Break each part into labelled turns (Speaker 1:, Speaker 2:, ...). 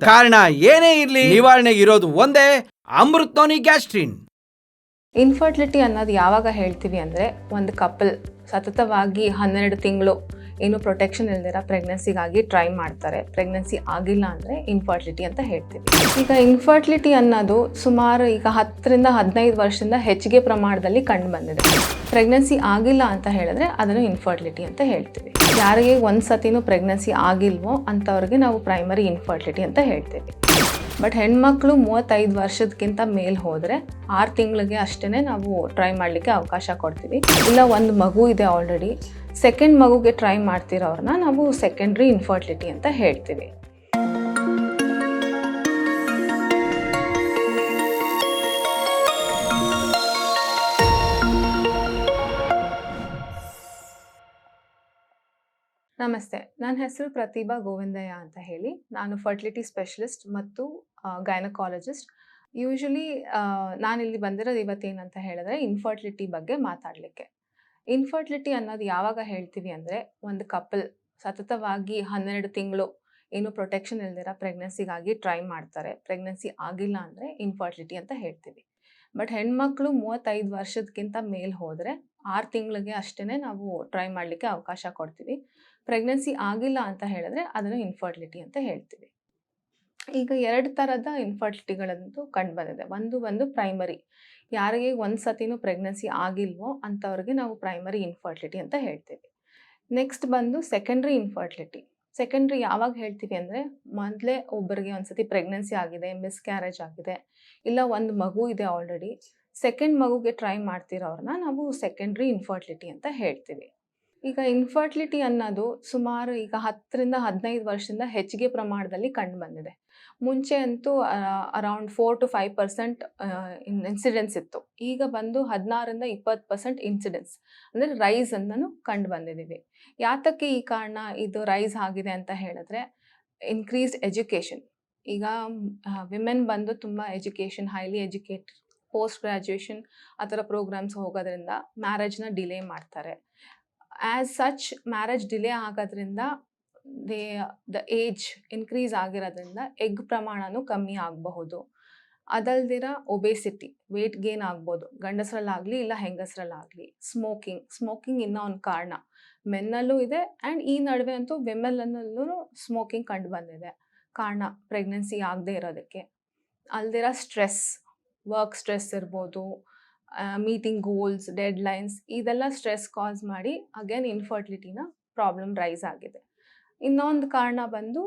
Speaker 1: ಕಾರಣ ಏನೇ ಇರಲಿ ನಿವಾರಣೆಗೆ ಇರೋದು ಒಂದೇ ಅಮೃತೋನಿ ಗ್ಯಾಸ್ಟ್ರಿನ್.
Speaker 2: ಇನ್ಫರ್ಟಿಲಿಟಿ ಅನ್ನೋದು ಯಾವಾಗ ಹೇಳ್ತೀವಿ ಅಂದರೆ ಒಂದು ಕಪಲ್ ಸತತವಾಗಿ ಹನ್ನೆರಡು ತಿಂಗಳು ಏನು ಪ್ರೊಟೆಕ್ಷನ್ ಇಲ್ದಿರ ಪ್ರೆಗ್ನೆನ್ಸಿಗಾಗಿ ಟ್ರೈ ಮಾಡ್ತಾರೆ. ಪ್ರೆಗ್ನೆನ್ಸಿ ಆಗಿಲ್ಲ ಅಂದರೆ ಇನ್ಫರ್ಟಿಲಿಟಿ ಅಂತ ಹೇಳ್ತೀವಿ. ಈಗ ಇನ್ಫರ್ಟಿಲಿಟಿ ಅನ್ನೋದು ಸುಮಾರು ಈಗ ಹತ್ತರಿಂದ ಹದಿನೈದು ವರ್ಷದಿಂದ ಹೆಚ್ಚಿಗೆ ಪ್ರಮಾಣದಲ್ಲಿ ಕಂಡು ಬಂದಿದೆ. ಪ್ರೆಗ್ನೆನ್ಸಿ ಆಗಿಲ್ಲ ಅಂತ ಹೇಳಿದ್ರೆ ಅದನ್ನು ಇನ್ಫರ್ಟಿಲಿಟಿ ಅಂತ ಹೇಳ್ತೀವಿ. ಯಾರಿಗೆ ಒಂದು ಸತಿನೂ ಪ್ರೆಗ್ನೆನ್ಸಿ ಆಗಿಲ್ವೋ ಅಂಥವ್ರಿಗೆ ನಾವು ಪ್ರೈಮರಿ ಇನ್ಫರ್ಟಿಲಿಟಿ ಅಂತ ಹೇಳ್ತೀವಿ. ಬಟ್ ಹೆಣ್ಮಕ್ಳು ಮೂವತ್ತೈದು ವರ್ಷದಕ್ಕಿಂತ ಮೇಲೆ ಹೋದರೆ ಆರು ತಿಂಗಳಿಗೆ ಅಷ್ಟೇ ನಾವು ಟ್ರೈ ಮಾಡಲಿಕ್ಕೆ ಅವಕಾಶ ಕೊಡ್ತೀವಿ. ಇಲ್ಲ, ಒಂದು ಮಗು ಇದೆ ಆಲ್ರೆಡಿ ಸೆಕೆಂಡ್ ಮಗುಗೆ ಟ್ರೈ ಮಾಡ್ತಿರೋರನ್ನ ನಾವು ಸೆಕೆಂಡ್ರಿ ಇನ್ಫರ್ಟಿಲಿಟಿ ಅಂತ ಹೇಳ್ತೀವಿ. ನಮಸ್ತೆ. ನನ್ನ ಹೆಸರು ಪ್ರತಿಭಾ ಗೋವಿಂದಯ್ಯ ಅಂತ ಹೇಳಿ. ನಾನು ಫರ್ಟಿಲಿಟಿ ಸ್ಪೆಷಲಿಸ್ಟ್ ಮತ್ತು ಗೈನಕಾಲಜಿಸ್ಟ್ ಯೂಶಲಿ ಇಲ್ಲಿ ಬಂದಿರೋದು ಇವತ್ತೇನಂತ ಹೇಳಿದ್ರೆ ಇನ್ಫರ್ಟಿಲಿಟಿ ಬಗ್ಗೆ ಮಾತಾಡಲಿಕ್ಕೆ. ಇನ್ಫರ್ಟಿಲಿಟಿ ಅನ್ನೋದು ಯಾವಾಗ ಹೇಳ್ತೀವಿ ಅಂದರೆ ಒಂದು ಕಪಲ್ ಸತತವಾಗಿ ಹನ್ನೆರಡು ತಿಂಗಳು ಏನು ಪ್ರೊಟೆಕ್ಷನ್ ಇಲ್ದಿರ ಪ್ರೆಗ್ನೆನ್ಸಿಗಾಗಿ ಟ್ರೈ ಮಾಡ್ತಾರೆ. ಪ್ರೆಗ್ನೆನ್ಸಿ ಆಗಿಲ್ಲ ಅಂದರೆ ಇನ್ಫರ್ಟಿಲಿಟಿ ಅಂತ ಹೇಳ್ತೀವಿ. ಬಟ್ ಹೆಣ್ಮಕ್ಳು ಮೂವತ್ತೈದು ವರ್ಷದಕ್ಕಿಂತ ಮೇಲೆ ಹೋದರೆ ಆರು ತಿಂಗಳಿಗೆ ಅಷ್ಟೇ ನಾವು ಟ್ರೈ ಮಾಡಲಿಕ್ಕೆ ಅವಕಾಶ ಕೊಡ್ತೀವಿ. ಪ್ರೆಗ್ನೆನ್ಸಿ ಆಗಿಲ್ಲ ಅಂತ ಹೇಳಿದ್ರೆ ಅದನ್ನು ಇನ್ಫರ್ಟಿಲಿಟಿ ಅಂತ ಹೇಳ್ತೀವಿ. ಈಗ ಎರಡು ಥರದ ಇನ್ಫರ್ಟಿಲಿಟಿಗಳಂತೂ ಕಂಡು ಬಂದಿದೆ. ಒಂದು ಬಂದು ಪ್ರೈಮರಿ ಯಾರಿಗೆ ಒಂದು ಸತಿನೂ ಪ್ರೆಗ್ನೆನ್ಸಿ ಆಗಿಲ್ವೋ ಅಂಥವ್ರಿಗೆ ನಾವು ಪ್ರೈಮರಿ ಇನ್ಫರ್ಟಿಲಿಟಿ ಅಂತ ಹೇಳ್ತೀವಿ. ನೆಕ್ಸ್ಟ್ ಬಂದು ಸೆಕೆಂಡ್ರಿ ಇನ್ಫರ್ಟಿಲಿಟಿ ಸೆಕೆಂಡ್ರಿ ಯಾವಾಗ ಹೇಳ್ತೀವಿ ಅಂದರೆ ಮೊದಲೇ ಒಬ್ಬರಿಗೆ ಒಂದ್ಸತಿ ಪ್ರೆಗ್ನೆನ್ಸಿ ಆಗಿದೆ ಮಿಸ್ಕ್ಯಾರೇಜ್ ಆಗಿದೆ, ಇಲ್ಲ ಒಂದು ಮಗು ಇದೆ ಆಲ್ರೆಡಿ ಸೆಕೆಂಡ್ ಮಗುಗೆ ಟ್ರೈ ಮಾಡ್ತಿರೋರನ್ನ ನಾವು ಸೆಕೆಂಡ್ರಿ ಇನ್ಫರ್ಟಿಲಿಟಿ ಅಂತ ಹೇಳ್ತೀವಿ. ಈಗ ಇನ್ಫರ್ಟಿಲಿಟಿ ಅನ್ನೋದು ಸುಮಾರು ಈಗ ಹತ್ತರಿಂದ ಹದಿನೈದು ವರ್ಷದಿಂದ ಹೆಚ್ಚಿಗೆ ಪ್ರಮಾಣದಲ್ಲಿ ಕಂಡು ಬಂದಿದೆ. ಮುಂಚೆ ಅಂತೂ around four to five percent incidence ಇತ್ತು. ಈಗ ಬಂದು ಹದಿನಾರರಿಂದ ಇಪ್ಪತ್ತು ಪರ್ಸೆಂಟ್ ಇನ್ಸಿಡೆನ್ಸ್ ಅಂದರೆ ರೈಸ್ ಅನ್ನು ಕಂಡು ಬಂದಿದ್ದೀವಿ ಯಾತಕ್ಕೆ ಈ ಕಾರಣ ಇದು ರೈಸ್ ಆಗಿದೆ ಅಂತ ಹೇಳಿದ್ರೆ ಇನ್ಕ್ರೀಸ್ಡ್ ಎಜುಕೇಷನ್ ಈಗ ವಿಮೆನ್ ಬಂದು ತುಂಬ education highly educated post graduation ಆ ಥರ ಪ್ರೋಗ್ರಾಮ್ಸ್ ಹೋಗೋದ್ರಿಂದ ಮ್ಯಾರೇಜ್ನ ಡಿಲೇ ಮಾಡ್ತಾರೆ. ಆ್ಯಸ್ ಸಚ್ ಮ್ಯಾರೇಜ್ ಡಿಲೇ ಆಗೋದ್ರಿಂದ ದೇ ದ ಏಜ್ ಇನ್ಕ್ರೀಸ್ ಆಗಿರೋದ್ರಿಂದ ಎಗ್ ಪ್ರಮಾಣನೂ ಕಮ್ಮಿ ಆಗಬಹುದು. ಅದಲ್ದಿರ ಒಬೇಸಿಟಿ ವೆಯ್ಟ್ ಗೇನ್ ಆಗ್ಬೋದು. ಗಂಡಸರಲ್ಲಾಗಲಿ ಇಲ್ಲ ಹೆಂಗಸರಲ್ಲಾಗಲಿ. ಸ್ಮೋಕಿಂಗ್ ಸ್ಮೋಕಿಂಗ್ ಇನ್ನೂ ಒಂದು ಕಾರಣ. ಮೆನ್ನಲ್ಲೂ ಇದೆ ಆ್ಯಂಡ್ ಈ ನಡುವೆ ಅಂತೂ ವಿಮೆಲ್ಲನಲ್ಲೂ ಸ್ಮೋಕಿಂಗ್ ಕಂಡು ಬಂದಿದೆ. ಕಾರಣ ಪ್ರೆಗ್ನೆನ್ಸಿ ಆಗದೆ ಇರೋದಕ್ಕೆ. ಅಲ್ದಿರ ಸ್ಟ್ರೆಸ್ ವರ್ಕ್ ಸ್ಟ್ರೆಸ್ ಇರ್ಬೋದು. ಮೀಟಿಂಗ್ ಗೋಲ್ಸ್ ಡೆಡ್ ಲೈನ್ಸ್ ಇದೆಲ್ಲ ಸ್ಟ್ರೆಸ್ ಕಾಸ್ ಮಾಡಿ ಅಗೇನ್ ಇನ್ಫರ್ಟಿಲಿಟಿನ ಪ್ರಾಬ್ಲಮ್ ರೈಸ್ ಆಗಿದೆ. ಇನ್ನೊಂದು ಕಾರಣ ಬಂದು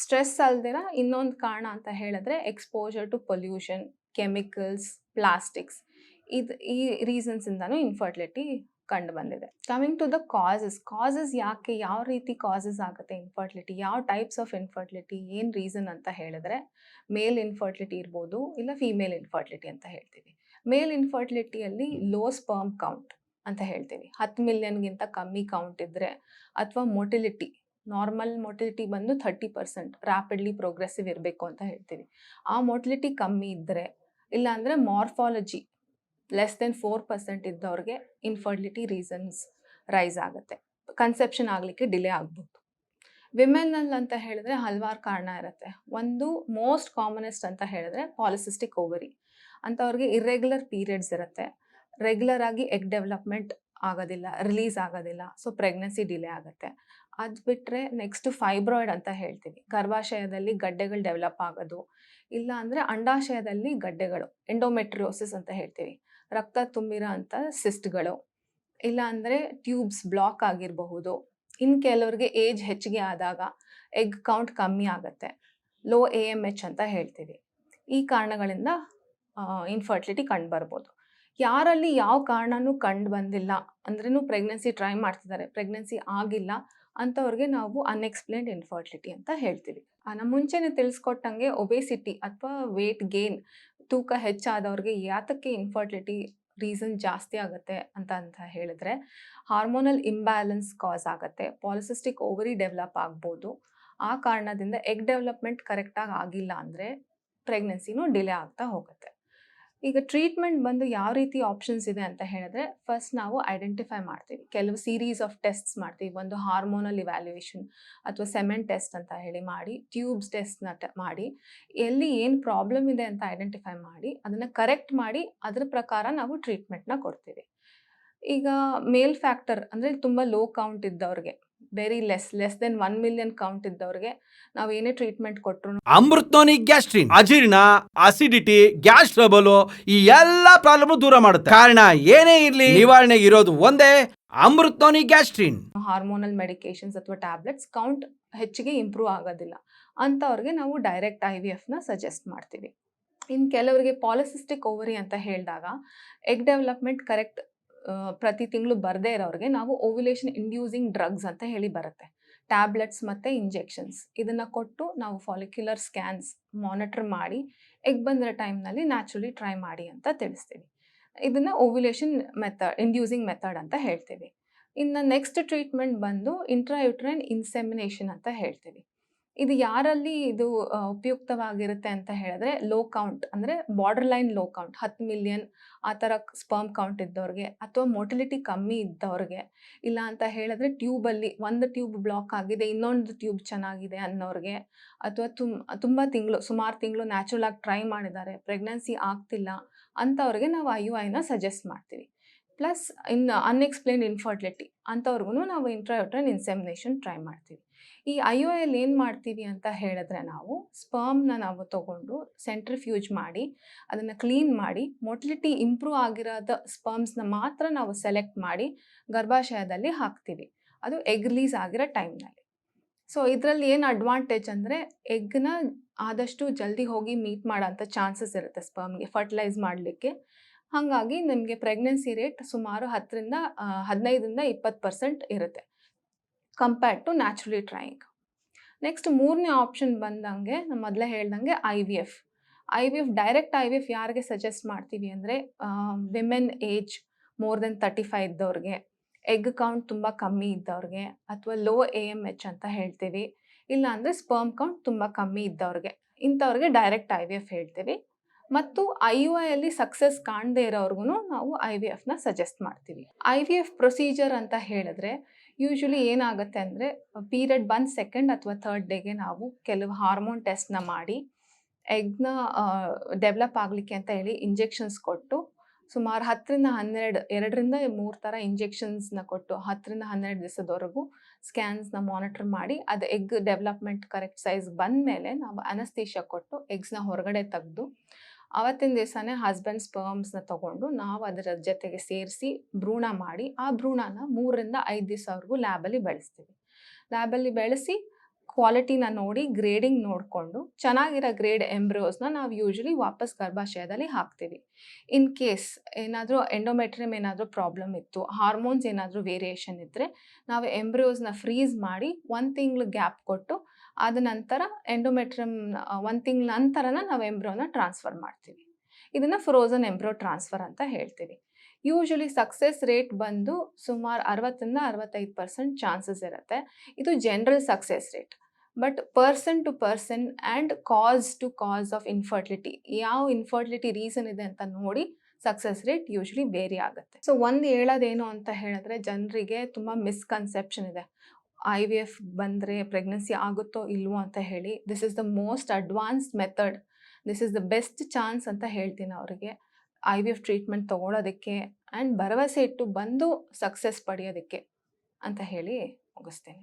Speaker 2: ಸ್ಟ್ರೆಸ್ ಅಲ್ದಿರ ಇನ್ನೊಂದು ಕಾರಣ ಅಂತ ಹೇಳಿದ್ರೆ exposure to pollution chemicals plastics ಇದು ಈ ರೀಸನ್ಸಿಂದನೂ ಇನ್ಫರ್ಟಿಲಿಟಿ ಕಂಡು ಬಂದಿದೆ. Coming to the causes causes ಯಾಕೆ, ಯಾವ ರೀತಿ ಕಾಸಸ್ ಆಗುತ್ತೆ ಇನ್ಫರ್ಟಿಲಿಟಿ ಯಾವ ಟೈಪ್ಸ್ ಆಫ್ ಇನ್ಫರ್ಟಿಲಿಟಿ ಏನು ರೀಸನ್ ಅಂತ ಹೇಳಿದ್ರೆ ಮೇಲ್ ಇನ್ಫರ್ಟಿಲಿಟಿ ಇರ್ಬೋದು, ಇಲ್ಲ ಫೀಮೇಲ್ ಇನ್ಫರ್ಟಿಲಿಟಿ ಅಂತ ಹೇಳ್ತೀವಿ. ಮೇಲ್ ಇನ್ಫರ್ಟಿಲಿಟಿಯಲ್ಲಿ ಲೋ ಸ್ಪರ್ಮ್ ಕೌಂಟ್ ಅಂತ ಹೇಳ್ತೀವಿ ಹತ್ತು ಮಿಲಿಯನ್ಗಿಂತ ಕಮ್ಮಿ ಕೌಂಟ್ ಇದ್ದರೆ ಅಥವಾ ಮೋಟಿಲಿಟಿ ನಾರ್ಮಲ್ ಮೊಟಿಲಿಟಿ ಬಂದು ಥರ್ಟಿ ಪರ್ಸೆಂಟ್ ರ್ಯಾಪಿಡ್ಲಿ ಪ್ರೋಗ್ರೆಸಿವ್ ಇರಬೇಕು ಅಂತ ಹೇಳ್ತೀವಿ ಆ ಮೊಟಿಲಿಟಿ ಕಮ್ಮಿ ಇದ್ದರೆ ಇಲ್ಲಾಂದರೆ morphology less than four percent ಇದ್ದವ್ರಿಗೆ ಇನ್ಫರ್ಟಿಲಿಟಿ ರೀಸನ್ಸ್ ರೈಸ್ ಆಗುತ್ತೆ. ಕನ್ಸೆಪ್ಷನ್ ಆಗಲಿಕ್ಕೆ ಡಿಲೇ ಆಗ್ಬೋದು. ವಿಮೆನಲ್ಲಿ ಅಂತ ಹೇಳಿದ್ರೆ ಹಲವಾರು ಕಾರಣ ಇರುತ್ತೆ. ಒಂದು ಮೋಸ್ಟ್ ಕಾಮನೆಸ್ಟ್ ಅಂತ ಹೇಳಿದ್ರೆ ಪಾಲಿಸಿಸ್ಟಿಕ್ ಓವರಿ ಅಂಥವ್ರಿಗೆ ಇರ್ರೆಗ್ಯುಲರ್ ಪೀರಿಯಡ್ಸ್ ಇರುತ್ತೆ. ರೆಗ್ಯುಲರ್ ಆಗಿ ಎಗ್ ಡೆವಲಪ್ಮೆಂಟ್ ಆಗೋದಿಲ್ಲ ರಿಲೀಸ್ ಆಗೋದಿಲ್ಲ ಸೊ ಪ್ರೆಗ್ನೆನ್ಸಿ ಡಿಲೇ ಆಗುತ್ತೆ. ಅದು ಬಿಟ್ಟರೆ ನೆಕ್ಸ್ಟ್ ಫೈಬ್ರಾಯ್ಡ್ ಅಂತ ಹೇಳ್ತೀವಿ ಗರ್ಭಾಶಯದಲ್ಲಿ ಗಡ್ಡೆಗಳು ಡೆವಲಪ್ ಆಗೋದು, ಇಲ್ಲ ಅಂದರೆ ಅಂಡಾಶಯದಲ್ಲಿ ಗಡ್ಡೆಗಳು ಎಂಡೋಮೆಟ್ರಿಯೋಸಿಸ್ ಅಂತ ಹೇಳ್ತೀವಿ. ರಕ್ತ ತುಂಬಿರೋ ಅಂಥ ಸಿಸ್ಟ್ಗಳು ಇಲ್ಲ ಅಂದರೆ ಟ್ಯೂಬ್ಸ್ ಬ್ಲಾಕ್ ಆಗಿರಬಹುದು. ಇನ್ನು ಕೆಲವ್ರಿಗೆ ಏಜ್ ಹೆಚ್ಚಿಗೆ ಆದಾಗ ಎಗ್ ಕೌಂಟ್ ಕಮ್ಮಿ ಆಗುತ್ತೆ. ಲೋ ಎ ಎಂ ಎಚ್ ಅಂತ ಹೇಳ್ತೀವಿ. ಈ ಕಾರಣಗಳಿಂದ ಇನ್ಫರ್ಟಿಲಿಟಿ ಕಂಡು ಬರ್ಬೋದು. ಯಾರಲ್ಲಿ ಯಾವ ಕಾರಣನೂ ಕಂಡು ಬಂದಿಲ್ಲ ಅಂದ್ರೂ ಪ್ರೆಗ್ನೆನ್ಸಿ ಟ್ರೈ ಮಾಡ್ತಿದ್ದಾರೆ ಪ್ರೆಗ್ನೆನ್ಸಿ ಆಗಿಲ್ಲ ಅಂಥವ್ರಿಗೆ ನಾವು ಅನ್ಎಕ್ಸ್ಪ್ಲೇನ್ಡ್ ಇನ್ಫರ್ಟಿಲಿಟಿ ಅಂತ ಹೇಳ್ತೀವಿ. ನಮ್ಮ ಮುಂಚೆನೇ ತಿಳಿಸ್ಕೊಟ್ಟಂಗೆ ಒಬೇಸಿಟಿ ಅಥವಾ ವೇಟ್ ಗೇನ್ ತೂಕ ಹೆಚ್ಚಾದವ್ರಿಗೆ ಯಾತಕ್ಕೆ ಇನ್ಫರ್ಟಿಲಿಟಿ ರೀಸನ್ ಜಾಸ್ತಿ ಆಗುತ್ತೆ ಅಂತ ಅಂತ ಹೇಳಿದ್ರೆ ಹಾರ್ಮೋನಲ್ ಇಂಬ್ಯಾಲೆನ್ಸ್ ಕಾಸ್ ಆಗುತ್ತೆ ಪಾಲಿಸಿಸ್ಟಿಕ್ ಓವರಿ ಡೆವಲಪ್ ಆಗ್ಬೋದು. ಆ ಕಾರಣದಿಂದ ಎಗ್ ಡೆವಲಪ್ಮೆಂಟ್ ಕರೆಕ್ಟಾಗಿ ಆಗಿಲ್ಲ ಅಂದರೆ ಪ್ರೆಗ್ನೆನ್ಸಿನೂ ಡಿಲೇ ಆಗ್ತಾ ಹೋಗುತ್ತೆ. ಈಗ ಟ್ರೀಟ್ಮೆಂಟ್ ಬಂದು ಯಾವ ರೀತಿ ಆಪ್ಷನ್ಸ್ ಇದೆ ಅಂತ ಹೇಳಿದ್ರೆ ಫಸ್ಟ್ ನಾವು ಐಡೆಂಟಿಫೈ ಮಾಡ್ತೀವಿ. ಕೆಲವು ಸೀರೀಸ್ ಆಫ್ ಟೆಸ್ಟ್ಸ್ ಮಾಡ್ತೀವಿ. ಒಂದು ಹಾರ್ಮೋನಲ್ ಇವ್ಯಾಲ್ಯೂಯೇಷನ್ ಅಥವಾ ಸೆಮೆಂಟ್ ಟೆಸ್ಟ್ ಅಂತ ಹೇಳಿ ಮಾಡಿ ಟ್ಯೂಬ್ಸ್ ಟೆಸ್ಟ್ನ ಮಾಡಿ, ಎಲ್ಲಿ ಏನು ಪ್ರಾಬ್ಲಮ್ ಇದೆ ಅಂತ ಐಡೆಂಟಿಫೈ ಮಾಡಿ, ಅದನ್ನು ಕರೆಕ್ಟ್ ಮಾಡಿ ಅದ್ರ ಪ್ರಕಾರ ನಾವು ಟ್ರೀಟ್ಮೆಂಟ್ನ ಕೊಡ್ತೀವಿ. ಈಗ ಮೇಲ್ ಫ್ಯಾಕ್ಟರ್ ಅಂದರೆ ತುಂಬ ಲೋ ಕೌಂಟ್ ಇದ್ದವ್ರಿಗೆ. Very less less than one million count ಇದ್ದವ್ರಿಗೆ ನಾವು ಏನೇ ಟ್ರೀಟ್ಮೆಂಟ್ ಕೊಟ್ಟರು
Speaker 1: ಅಮೃತೋನಿ ಗ್ಯಾಸ್ಟ್ರಿನ್ ಅಜೀರ್ಣ ಅಸಿಡಿಟಿ ಗ್ಯಾಸ್ ಟ್ರಬಲ್ ಈ ಎಲ್ಲ ಪ್ರಾಬ್ಲಮ್ ದೂರ ಮಾಡುತ್ತೆ. ಕಾರಣ ಏನೇ ಇರಲಿ ನಿವಾರಣೆ ಇರೋದು ಒಂದೇ ಅಮೃತೋನಿ ಗ್ಯಾಸ್ಟ್ರಿನ್.
Speaker 2: ಹಾರ್ಮೋನಲ್ ಮೆಡಿಕೇಶನ್ಸ್ ಅಥವಾ ಟ್ಯಾಬ್ಲೆಟ್ಸ್ ಕೌಂಟ್ ಹೆಚ್ಚಿಗೆ ಇಂಪ್ರೂವ್ ಆಗೋದಿಲ್ಲ. ಅಂಥವ್ರಿಗೆ ನಾವು ಡೈರೆಕ್ಟ್ ಐ ವಿ ಎಫ್ನ ಸಜೆಸ್ಟ್ ಮಾಡ್ತೀವಿ. ಇನ್ನು ಕೆಲವರಿಗೆ ಪಾಲಿಸಿಸ್ಟಿಕ್ ಓವರಿ ಅಂತ ಹೇಳಿದಾಗ ಎಗ್ ಡೆವಲಪ್ಮೆಂಟ್ ಕರೆಕ್ಟ್ ಪ್ರತಿ ತಿಂಗಳು ಬರದೇ ಇರೋರಿಗೆ ನಾವು ಓವ್ಯುಲೇಷನ್ ಇಂಡ್ಯೂಸಿಂಗ್ ಡ್ರಗ್ಸ್ ಅಂತ ಹೇಳಿ ಬರುತ್ತೆ. ಟ್ಯಾಬ್ಲೆಟ್ಸ್ ಮತ್ತು ಇಂಜೆಕ್ಷನ್ಸ್ ಇದನ್ನು ಕೊಟ್ಟು ನಾವು ಫಾಲಿಕ್ಯುಲರ್ ಸ್ಕ್ಯಾನ್ಸ್ ಮಾನಿಟರ್ ಮಾಡಿ ಎಗ್ ಬಂದಿರೋ ಟೈಮ್ನಲ್ಲಿ ನ್ಯಾಚುರಲಿ ಟ್ರೈ ಮಾಡಿ ಅಂತ ತಿಳಿಸ್ತೀವಿ. ಇದನ್ನು ಓವ್ಯುಲೇಷನ್ ಮೆಥಡ್ ಇಂಡ್ಯೂಸಿಂಗ್ ಮೆಥಡ್ ಅಂತ ಹೇಳ್ತೀವಿ. ಇನ್ನು ನೆಕ್ಸ್ಟ್ ಟ್ರೀಟ್ಮೆಂಟ್ ಬಂದು ಇಂಟ್ರಾಯುಟ್ರೈನ್ ಇನ್ಸೆಮಿನೇಷನ್ ಅಂತ ಹೇಳ್ತೀವಿ. ಇದು ಯಾರಲ್ಲಿ ಇದು ಉಪಯುಕ್ತವಾಗಿರುತ್ತೆ ಅಂತ ಹೇಳಿದ್ರೆ ಲೋ ಕೌಂಟ್ ಅಂದರೆ ಬಾರ್ಡರ್ ಲೈನ್ ಲೋ ಕೌಂಟ್ ಹತ್ತು ಮಿಲಿಯನ್ ಆ ಥರ ಸ್ಪರ್ಮ್ ಕೌಂಟ್ ಇದ್ದವ್ರಿಗೆ ಅಥವಾ ಮೋಟಿಲಿಟಿ ಕಮ್ಮಿ ಇದ್ದವ್ರಿಗೆ ಇಲ್ಲ ಅಂತ ಹೇಳಿದ್ರೆ ಟ್ಯೂಬಲ್ಲಿ ಒಂದು ಟ್ಯೂಬ್ ಬ್ಲಾಕ್ ಆಗಿದೆ, ಇನ್ನೊಂದು ಟ್ಯೂಬ್ ಚೆನ್ನಾಗಿದೆ ಅನ್ನೋರಿಗೆ ಅಥವಾ ತುಂಬ ತಿಂಗಳು, ಸುಮಾರು ತಿಂಗಳು ನ್ಯಾಚುರಲ್ ಆಗಿ ಟ್ರೈ ಮಾಡಿದ್ದಾರೆ ಪ್ರೆಗ್ನೆನ್ಸಿ ಆಗ್ತಿಲ್ಲ ಅಂಥವ್ರಿಗೆ ನಾವು ಐ ಯು ಐನ ಸಜೆಸ್ಟ್ ಮಾಡ್ತೀವಿ. ಪ್ಲಸ್ ಇನ್ನು ಅನ್ಎಕ್ಸ್ಪ್ಲೇನ್ಡ್ ಇನ್ಫರ್ಟಿಲಿಟಿ ಅಂಥವ್ರಿಗೂ ನಾವು ಇಂಟ್ರಾಯುಟ್ರೈನ್ ಇನ್ಸೆಮಿನೇಷನ್ ಟ್ರೈ ಮಾಡ್ತೀವಿ. ಈ ಐ ಒ ಎಲ್ ಏನು ಮಾಡ್ತೀವಿ ಅಂತ ಹೇಳಿದ್ರೆ ನಾವು ಸ್ಪರ್ಮ್ನ ನಾವು ತಗೊಂಡು ಸೆಂಟ್ರಿಫ್ಯೂಜ್ ಮಾಡಿ, ಅದನ್ನು ಕ್ಲೀನ್ ಮಾಡಿ, ಮೊಟಿಲಿಟಿ ಇಂಪ್ರೂವ್ ಆಗಿರೋದ ಸ್ಪರ್ಮ್ಸ್ನ ಮಾತ್ರ ನಾವು ಸೆಲೆಕ್ಟ್ ಮಾಡಿ ಗರ್ಭಾಶಯದಲ್ಲಿ ಹಾಕ್ತೀವಿ. ಅದು ಎಗ್ ರಿಲೀಸ್ ಆಗಿರೋ ಟೈಮ್ನಲ್ಲಿ. ಸೊ, ಇದರಲ್ಲಿ ಏನು ಅಡ್ವಾಂಟೇಜ್ ಅಂದರೆ ಎಗ್ನ ಆದಷ್ಟು ಜಲ್ದಿ ಹೋಗಿ ಮೀಟ್ ಮಾಡೋಂಥ ಚಾನ್ಸಸ್ ಇರುತ್ತೆ ಸ್ಪರ್ಮ್ಗೆ ಫರ್ಟಿಲೈಸ್ ಮಾಡಲಿಕ್ಕೆ. ಹಾಗಾಗಿ ನಿಮಗೆ ಪ್ರೆಗ್ನೆನ್ಸಿ ರೇಟ್ ಸುಮಾರು ಹತ್ತರಿಂದ ಹದಿನೈದರಿಂದ ಇಪ್ಪತ್ತು ಪರ್ಸೆಂಟ್ ಇರುತ್ತೆ. Compared to naturally trying next ಮೂರನೇ ಆಪ್ಷನ್ ಬಂದಂಗೆ, ನಾನು ಮೊದಲೇ ಹೇಳ್ದಂಗೆ I V F I V F direct I V F ಯಾರಿಗೆ ಸಜೆಸ್ಟ್ ಮಾಡ್ತೀವಿ ಅಂದರೆ women age more than thirty five ಇದ್ದವ್ರಿಗೆ ಎಗ್ ಕೌಂಟ್ ತುಂಬ ಕಮ್ಮಿ ಇದ್ದವ್ರಿಗೆ, ಅಥವಾ ಲೋ ಎ ಎಂ ಎಚ್ ಅಂತ ಹೇಳ್ತೀವಿ. ಇಲ್ಲ ಅಂದರೆ ಸ್ಪರ್ಮ್ ಕೌಂಟ್ ತುಂಬ ಕಮ್ಮಿ ಇದ್ದವ್ರಿಗೆ, ಇಂಥವ್ರಿಗೆ ಡೈರೆಕ್ಟ್ ಐ ವಿ ಎಫ್ ಹೇಳ್ತೀವಿ. ಮತ್ತು ಐ ಯು ಐಯಲ್ಲಿ ಸಕ್ಸಸ್ ಕಾಣದೇ ಇರೋರ್ಗು ನಾವು ಐ ವಿ ಎಫ್ನ ಸಜೆಸ್ಟ್ ಮಾಡ್ತೀವಿ. ಐ ವಿ ಎಫ್ ಪ್ರೊಸೀಜರ್ ಅಂತ ಹೇಳಿದ್ರೆ ಯೂಶ್ವಲಿ ಏನಾಗುತ್ತೆ ಅಂದರೆ ಪೀರಿಯಡ್ ಬಂದ ಸೆಕೆಂಡ್ ಅಥವಾ ಥರ್ಡ್ ಡೇಗೆ ನಾವು ಕೆಲವು ಹಾರ್ಮೋನ್ ಟೆಸ್ಟ್ನ ಮಾಡಿ ಎಗ್ನ ಡೆವಲಪ್ ಆಗಲಿಕ್ಕೆ ಅಂತ ಹೇಳಿ ಇಂಜೆಕ್ಷನ್ಸ್ ಕೊಟ್ಟು, ಸುಮಾರು ಹತ್ತರಿಂದ ಹನ್ನೆರಡು, ಎರಡರಿಂದ ಮೂರು ಥರ ಇಂಜೆಕ್ಷನ್ಸ್ನ ಕೊಟ್ಟು ಹತ್ತರಿಂದ ಹನ್ನೆರಡು ದಿವಸದವರೆಗೂ ಸ್ಕ್ಯಾನ್ಸ್ನ ಮಾನಿಟರ್ ಮಾಡಿ, ಅದು ಎಗ್ ಡೆವಲಪ್ಮೆಂಟ್ ಕರೆಕ್ಟ್ ಸೈಜ್ ಬಂದ ಮೇಲೆ ನಾವು ಅನಸ್ತೀಶ ಕೊಟ್ಟು ಎಗ್ಸ್ನ ಹೊರಗಡೆ ತೆಗೆದು ಅವತ್ತಿನ ದಿವಸನೇ ಹಸ್ಬೆಂಡ್ ಸ್ಪರ್ಮ್ಸ್ನ ತಗೊಂಡು ನಾವು ಅದರ ಜೊತೆಗೆ ಸೇರಿಸಿ ಭ್ರೂಣ ಮಾಡಿ ಆ ಭ್ರೂಣನ ಮೂರರಿಂದ ಐದು ದಿವಸವರೆಗೂ ಲ್ಯಾಬಲ್ಲಿ ಬೆಳೆಸ್ತೀವಿ. ಲ್ಯಾಬಲ್ಲಿ ಬೆಳೆಸಿ ಕ್ವಾಲಿಟಿನ ನೋಡಿ ಗ್ರೇಡಿಂಗ್ ನೋಡಿಕೊಂಡು ಚೆನ್ನಾಗಿರೋ ಗ್ರೇಡ್ ಎಂಬ್ರೋಸ್ನ ನಾವು ಯೂಶ್ವಲಿ ವಾಪಸ್ ಗರ್ಭಾಶಯದಲ್ಲಿ ಹಾಕ್ತೀವಿ. ಇನ್ ಕೇಸ್ ಏನಾದರೂ ಎಂಡೋಮೆಟ್ರಿಯಮ್ ಏನಾದರೂ ಪ್ರಾಬ್ಲಮ್ ಇತ್ತು ಹಾರ್ಮೋನ್ಸ್ ಏನಾದರೂ ವೇರಿಯೇಷನ್ ಇದ್ದರೆ ನಾವು ಎಂಬ್ರೋಸ್ನ ಫ್ರೀಸ್ ಮಾಡಿ ಒಂದು ತಿಂಗಳು ಗ್ಯಾಪ್ ಕೊಟ್ಟು ಅದ ನಂತರ ಎಂಡೋಮೆಟ್ರಿಯಮ್ ಒಂದು ತಿಂಗಳ ನಂತರನ ನಾವು ಎಂಬ್ರೋನ ಟ್ರಾನ್ಸ್ಫರ್ ಮಾಡ್ತೀವಿ. ಇದನ್ನು ಫ್ರೋಸನ್ ಎಂಬ್ರೋ ಟ್ರಾನ್ಸ್ಫರ್ ಅಂತ ಹೇಳ್ತೀವಿ. ಯೂಶ್ವಲಿ ಸಕ್ಸಸ್ ರೇಟ್ ಬಂದು ಸುಮಾರು ಅರವತ್ತರಿಂದ ಅರವತ್ತೈದು ಪರ್ಸೆಂಟ್ ಚಾನ್ಸಸ್ ಇರುತ್ತೆ. ಇದು general success rate but person to person and cause to cause of infertility ಯಾವ ಇನ್ಫರ್ಟಿಲಿಟಿ ರೀಸನ್ ಇದೆ ಅಂತ ನೋಡಿ ಸಕ್ಸಸ್ ರೇಟ್ ಯೂಶ್ವಲಿ ಬೇರೆ ಆಗುತ್ತೆ. ಸೊ ಒಂದು ಹೇಳೋದೇನು ಅಂತ ಹೇಳಿದ್ರೆ ಜನರಿಗೆ ತುಂಬ ಮಿಸ್ಕನ್ಸೆಪ್ಷನ್ ಇದೆ. ಐ ವಿ ಎಫ್ ಬಂದರೆ ಪ್ರೆಗ್ನೆನ್ಸಿ ಆಗುತ್ತೋ ಇಲ್ವೋ ಅಂತ ಹೇಳಿ this is the most advanced method this is the best chance ಅಂತ ಹೇಳ್ತೀನಿ ಅವರಿಗೆ. ಐ ವಿ ಎಫ್ ಟ್ರೀಟ್ಮೆಂಟ್ ತೊಗೊಳೋದಕ್ಕೆ ಆ್ಯಂಡ್ ಭರವಸೆ ಇಟ್ಟು ಬಂದು ಸಕ್ಸಸ್ ಪಡೆಯೋದಕ್ಕೆ ಅಂತ ಹೇಳಿ ಮುಗಿಸ್ತೇನೆ.